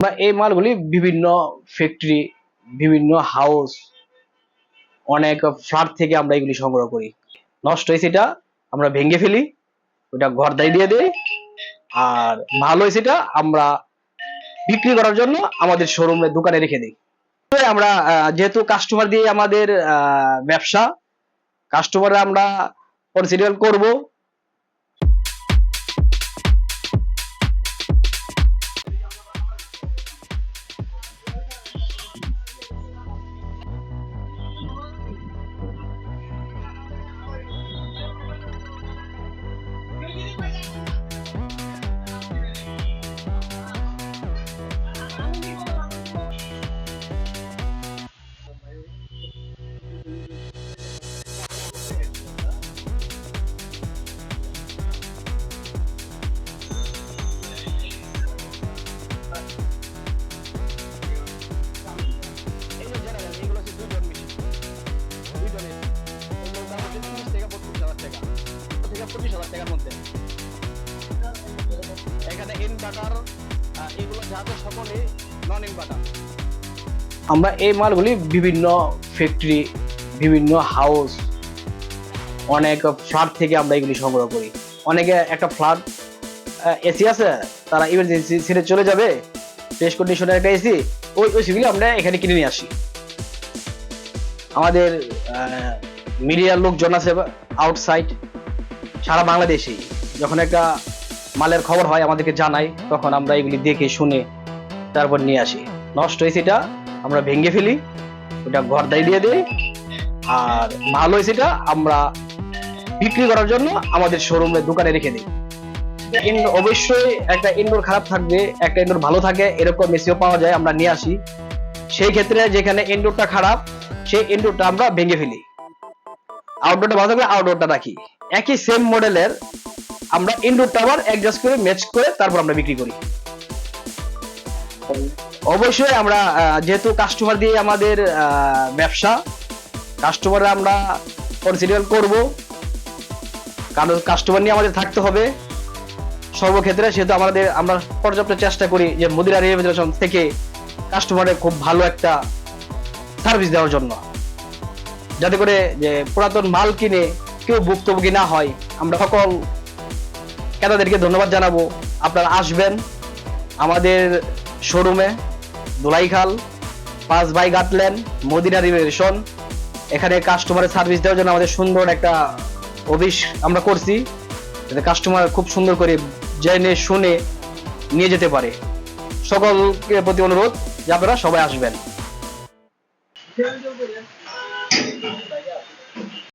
আমরা এই মালগুলি বিভিন্ন ফ্যাক্টরি বিভিন্ন হাউস অনেক ফ্ল্যাট থেকে আমরা এগুলি সংগ্রহ করি। নষ্ট হয়েছে এটা, আমরা ভেঙে ফেলি, ওটা ঘর ঘরদাই দিয়ে দিই, আর ভালো হয়েছে এটা আমরা বিক্রি করার জন্য আমাদের শোরুমে দোকানে রেখে দিই। আমরা যেহেতু কাস্টমার দিয়ে আমাদের ব্যবসা কাস্টমার আমরা কনসিডার করব আমরা এই মালগুলি বিভিন্ন ফ্যাক্টরি বিভিন্ন হাউস অনেক ফ্ল্যাট থেকে আমরা এগুলি সংগ্রহ করি। অনেকে একটা ফ্ল্যাট এসি আছে, তারা ইমার্জেন্সি ছেড়ে চলে যাবে ফ্রেশ কন্ডিশনের একটা এসি ওই এসিগুলি আমরা এখানে কিনে নিয়ে আসি। আমাদের মিডিয়ার লোকজন আছে আউটসাইড সারা বাংলাদেশে যখন একটা মালের খবর হয় আমাদেরকে জানায়, তখন আমরা এগুলি দেখে শুনে তারপর নিয়ে আসি। নষ্ট হয়েছে এটা, আমরা ভেঙে ফেলি, ওটা ঘরদাই দিয়ে দিই, আর ভালো হয়েছে এটা, আমরা বিক্রি করার জন্য আমাদের শোরুমে দোকানে রেখে দিই। অবশ্যই একটা ইনডোর খারাপ থাকবে, একটা ইনডোর ভালো থাকে, এরকম মেসিও পাওয়া যায়, আমরা নিয়ে আসি। সেই ক্ষেত্রে যেখানে ইনডোরটা খারাপ, সেই ইনডোরটা আমরা ভেঙে ফেলি। আউটডোরটা ভালো থাকলে আউটডোরটা রাখি। একই সেম মডেলের আমরা ইনডোরটা আবার অ্যাডজাস্ট করে ম্যাচ করে তারপর আমরা বিক্রি করি। অবশ্যই আমরা যেহেতু কাস্টমার দিয়ে আমাদের ব্যবসা কাস্টমার আমরা কনসিডার করব। কারণ কাস্টমার নিয়ে আমাদের থাকতে হবে। সর্বক্ষেত্রে সেহেতু আমাদের, আমরা পর্যাপ্ত চেষ্টা করি যে মুদিরা রিভেলেশন থেকে কাস্টমারের খুব ভালো একটা সার্ভিস দেওয়ার জন্য। যাতে করে যে পুরাতন মাল কিনে কেউ ভুক্তভোগী না হয়, আমরা সকল ক্রেতাদেরকে ধন্যবাদ জানাব। আপনারা আসবেন আমাদের শোরুমে দোলাইখাল পাঁচ বাই গাটলেন মদিনা রিভেলেশন এখানে কাস্টমারের সার্ভিস দেওয়ার জন্য আমাদের সুন্দর একটা অফিস আমরা করছি, যাতে কাস্টমার খুব সুন্দর করে জেনে, শুনে নিয়ে যেতে পারে। সকলকে প্রতি অনুরোধ যে আপনারা সবাই আসবেন।